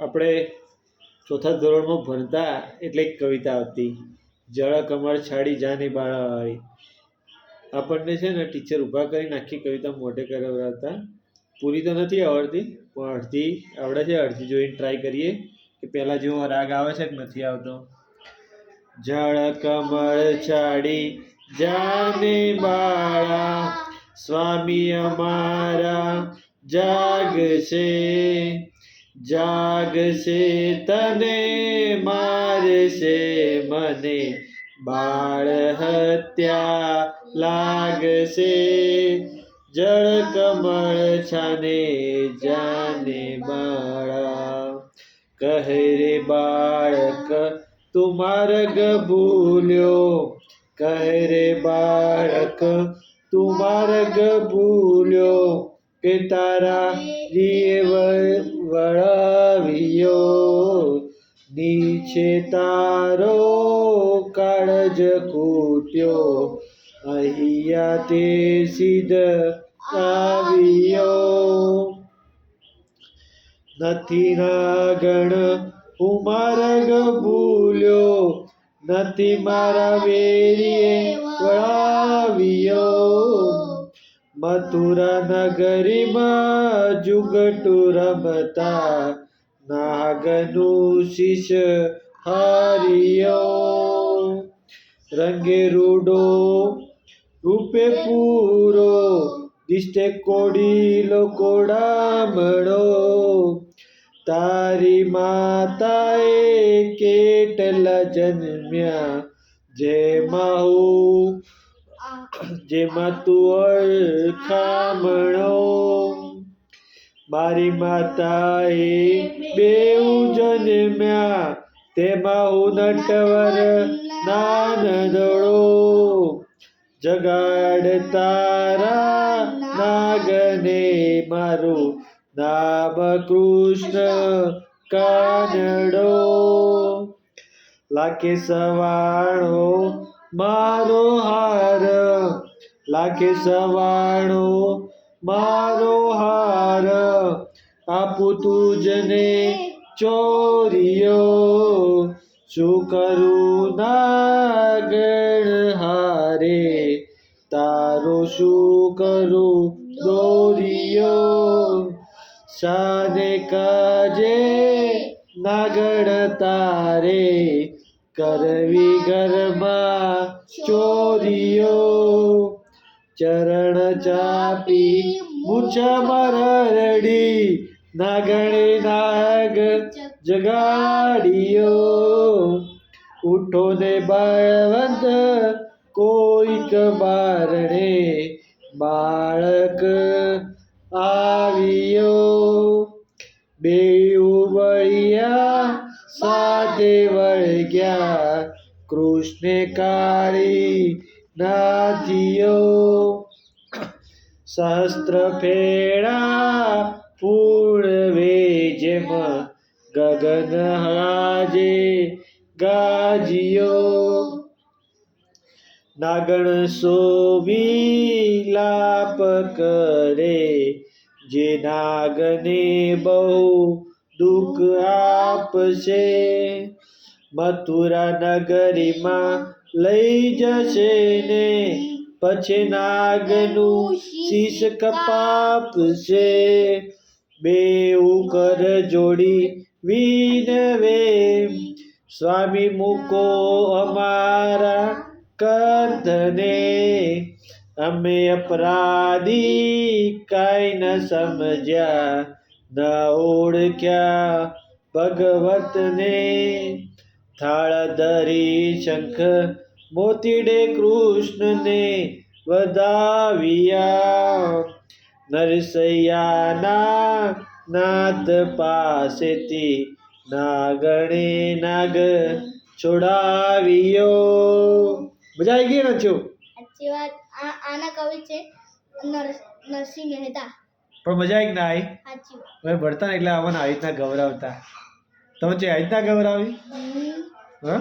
આપણે ચોથા ધોરણમાં ભણતા એટલે એક કવિતા આવતી જળ કમળ છાડી જાની બાળાવાળી. આપણને છે ને ટીચર ઊભા કરીને આખી કવિતા મોઢે કરાવતા. પૂરી તો નથી આવડતી, પણ અડધી, આવડે છે, અડધી જોઈને ટ્રાય કરીએ કે પહેલાં જેવો રાગ આવે છે કે નથી આવતો. જળ કમળ છાડી જાને બાળા, સ્વામી અમારા જાગશે જાગશે તને મારશે મને બાળ હત્યા લાગશે જળ કમળ છાને જાને બાળા કહે રે બાળક તું માર્ગ ભૂલ્યો કહે રે બાળક તું માર્ગ ભૂલ્યો કે તારા રીએ વ- વળાવ્યો. નીચે તારો કાળજ કૂટ્યો અહીંયા તે સિદ્ધ આવ્યો. નથી રાગણ હું માર્ગ ભૂલ્યો. નથી મારા વેરીએ મથુરા નગરીમાં જુગટુ રમતા નાગનું શિષ હારિયો. રંગે રૂડો, રૂપે પૂરો, દિષ્ટે કોડીલો કોડામણો તારી માતાએ કેટલા જન્મ્યા, જેમાં હું જેમાં તું અળખામણો, મારી માતાએ બેઉ જન્મ્યા, તેમાં હું નટવર નાનદડો જગાડ તારા નાગને મારું નામ કૃષ્ણ કાનડો. લાકે સવાણો મારો હાર લાખે સવાણો. મારો હાર આપું તુજને ચોરીયો શું કરું નાગણ હારે? તારો શું કરું દોરીયો શાને કાજે નાગણ તારે. કરવી ઘરમાં ચોરીઓ, ચરણ ચાપી મૂછ મરડી નાગણે નાગ જગાડીઓ. ઉઠો ને બળવંત કોઈક બારણે, બાળક આવ્યો. બે વળ્યા સાથે વળગ્યા કૃષ્ણે કાળી નાથિયો સહસ્ત્ર ફેરા પૂર્વે જેમ ગગન હાજે ગાજિયો. નાગણ સોવી લાપ કરે જે નાગને બહુ દુઃખ આપશે. મથુરા નગરીમાં લઈ જશે ને પછી નાગનું શીશ કપાપશે બેઉ કર જોડી વિનવે. સ્વામી મૂકો અમારા કંધને. અમે અપરાધી કાંઈ ન સમજ્યા. ઓળખ્યા ભગવતને. થાળ ધરી શંખ મોતીડે કૃષ્ણને વધાવ્યા. નરસૈયાના નાથ પાસેથી નાગણે નાગ છોડાવ્યો. મજા આવી ગઈ ને આના કવિ છે નરસિંહ મહેતા. પણ મજા આવી કે ના આવી? હવે ભણતા એટલે આવવાને આવી રીતના ગૌરવતા તમે જે આવી રીતના ગૌરવી હમ, હા?